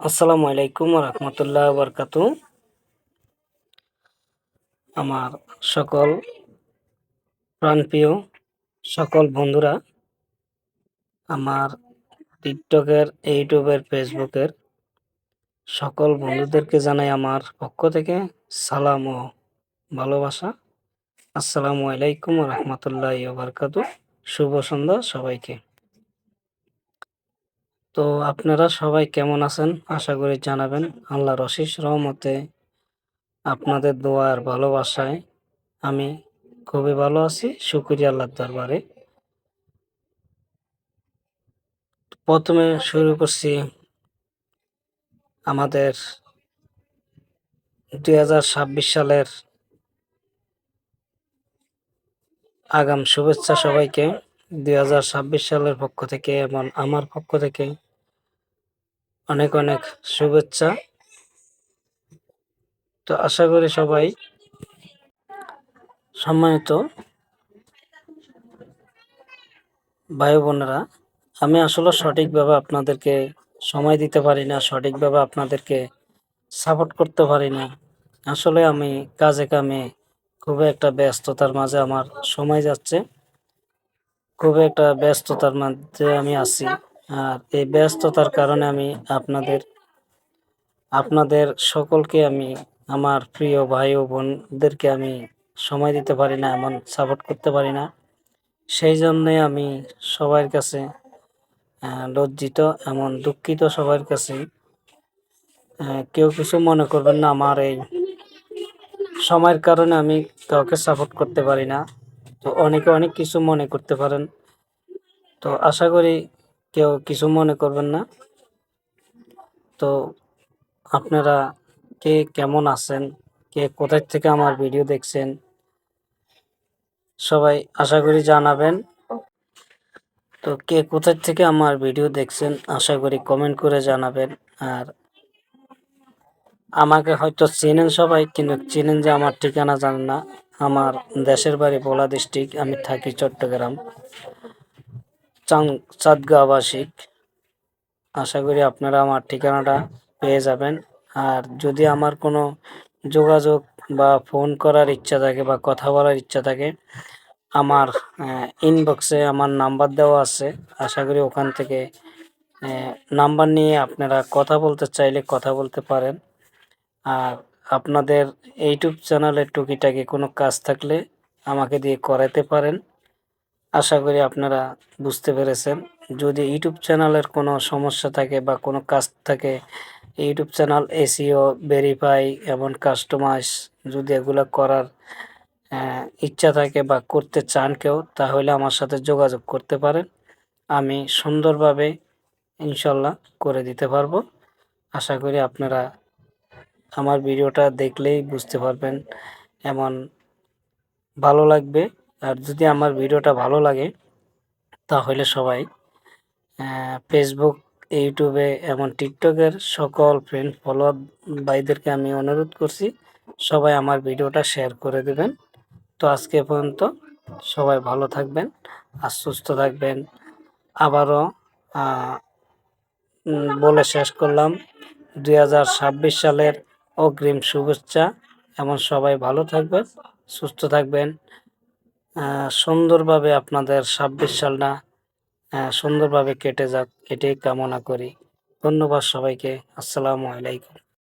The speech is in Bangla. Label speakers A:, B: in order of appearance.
A: আসসালামু আলাইকুম রহমতুল্লাহ বরকাতু আমার সকল প্রাণপ্রিয় সকল বন্ধুরা, আমার টিকটকের, ইউটিউবের, ফেসবুকের সকল বন্ধুদেরকে জানাই আমার পক্ষ থেকে সালাম ও ভালোবাসা। আসসালামু আলাইকুম রহমতুল্লাহ বরকাতু শুভ সন্ধ্যা সবাইকে। তো আপনারা সবাই কেমন আছেন? আশা করি জানাবেন আল্লাহর অশেষ রহমতে আপনাদের দোয়ার ভালোবাসায় আমি খুবই ভালো আছি। শুক্রিয়া আল্লাহর দরবারে। প্রথমে শুরু করছি আমাদের দু হাজার ছাব্বিশ সালের আগাম শুভেচ্ছা সবাইকে। দু হাজার ছাব্বিশ সালের পক্ষ থেকে এবং আমার পক্ষ থেকে অনেক অনেক শুভেচ্ছা। তো আশা করি সবাই সম্মানিত ভাই বোনেরা, আমি আসলে সঠিকভাবে আপনাদেরকে সময় দিতে পারি না, সঠিকভাবে আপনাদেরকে সাপোর্ট করতে পারি না। আসলে আমি কাজে কামে খুব একটা ব্যস্ততার মাঝে আমার সময় যাচ্ছে। খুব একটা ব্যস্ততার মধ্যে আমি আছি। আর এই ব্যস্ততার কারণে আমি আপনাদের আপনাদের সকলকে আমি, আমার প্রিয় ভাই ও বোনদেরকে আমি সময় দিতে পারি না, এমন সাপোর্ট করতে পারি না। সেই জন্যে আমি সবার কাছে লজ্জিত, এমন দুঃখিত সবার কাছে কেউ কিছু মনে করবেন না, আমার এই সময়ের কারণে আমি কাউকে সাপোর্ট করতে পারি না। তো অনেকে অনেক কিছু মনে করতে পারেন। তো আশা করি কেউ কিছু মনে করবেন না। তো আপনারা কে কেমন আছেন? কে কোথায় থেকে আমার ভিডিও দেখছেন? সবাই আশা করি জানাবেন। তো কে কোথায় থেকে আমার ভিডিও দেখছেন, আশা করি কমেন্ট করে জানাবেন। আর আমাকে হয়তো চেনেন সবাই, কিন্তু চেনেন যে আমার ঠিকানা জানেন না। আমার দেশের বাড়ি ভোলা ডিস্ট্রিক্ট, আমি থাকি চট্টগ্রাম। চাঁদগাঁ আবাসিক। আশা করি আপনারা আমার ঠিকানাটা পেয়ে যাবেন। আর যদি আমার কোনো যোগাযোগ বা ফোন করার ইচ্ছা থাকে বা কথা বলার ইচ্ছা থাকে, আমার ইনবক্সে আমার নাম্বার দেওয়া আছে। আশা করি ওখান থেকে নাম্বার নিয়ে আপনারা কথা বলতে চাইলে কথা বলতে পারেন। আর আপনাদের ইউটিউব চ্যানেলের টুকিটাকি কোনো কাজ থাকলে আমাকে দিয়ে করাতে পারেন। আশা করি আপনারা বুঝতে পেরেছেন। যদি ইউটিউব চ্যানেলের কোনো সমস্যা থাকে বা কোনো কাজ থাকে ইউটিউব চ্যানেল এসিও ভেরিফাই এবং কাস্টমাইজ যদি এগুলো করার ইচ্ছা থাকে বা করতে চান কেউ, তাহলে আমার সাথে যোগাযোগ করতে পারেন। আমি সুন্দরভাবে ইনশাল্লাহ করে দিতে পারব। আশা করি আপনারা আমার ভিডিওটা দেখলেই বুঝতে পারবেন। এমন ভালো লাগবে। আর যদি আমার ভিডিওটা ভালো লাগে, তাহলে সবাই ফেসবুক ইউটিউবে এবং টিকটকের সকল ফ্রেন্ড ফলোয়ার ভাইদেরকে আমি অনুরোধ করছি, সবাই আমার ভিডিওটা শেয়ার করে দেবেন। তো আজকে পর্যন্ত সবাই ভালো থাকবেন আর সুস্থ থাকবেন। আবারও বলে শেষ করলাম দু হাজার ছাব্বিশ সালের অগ্রিম শুভেচ্ছা এবং সবাই ভালো থাকবেন, সুস্থ থাকবেন। সুন্দরভাবে আপনাদের ছাব্বিশ সালটা সুন্দরভাবে কেটে যাক এটাই কামনা করি। ধন্যবাদ সবাইকে। আসসালামু আলাইকুম।